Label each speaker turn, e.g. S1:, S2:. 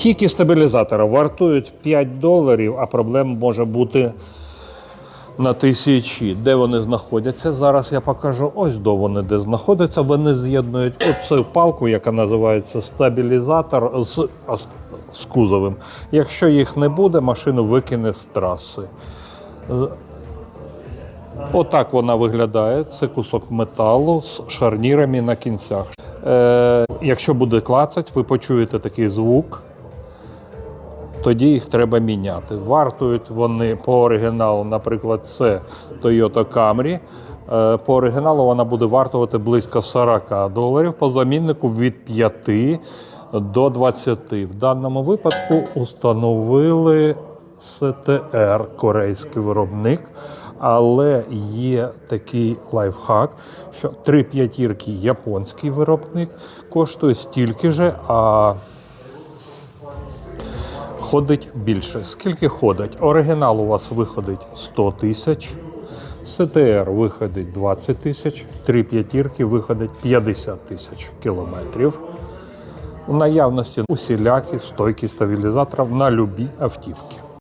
S1: Тільки стабілізатори вартують 5 доларів, а проблем може бути на тисячі. Де вони знаходяться? Зараз я покажу. Ось до вони де знаходяться. Вони з'єднують оцю палку, яка називається стабілізатор з, з кузовим. Якщо їх не буде, машину викине з траси. Отак вона виглядає. Це кусок металу з шарнірами на кінцях. Е, якщо буде клацать, ви почуєте такий звук. Тоді їх треба міняти. Вартують вони по оригіналу, наприклад, це Toyota Camry. Е, По оригіналу вона буде вартувати близько 40 доларів, по заміннику від 5 до 20. В даному випадку установили СТР, корейський виробник. Але є такий лайфхак, що три п'ятірки японський виробник коштує стільки же, а ходить більше. Скільки ходить? Оригінал у вас виходить 100 тисяч, СТР виходить 20 тисяч, три п'ятірки виходить 50 тисяч кілометрів. У наявності усілякі стойки стабілізаторів на любі автівки.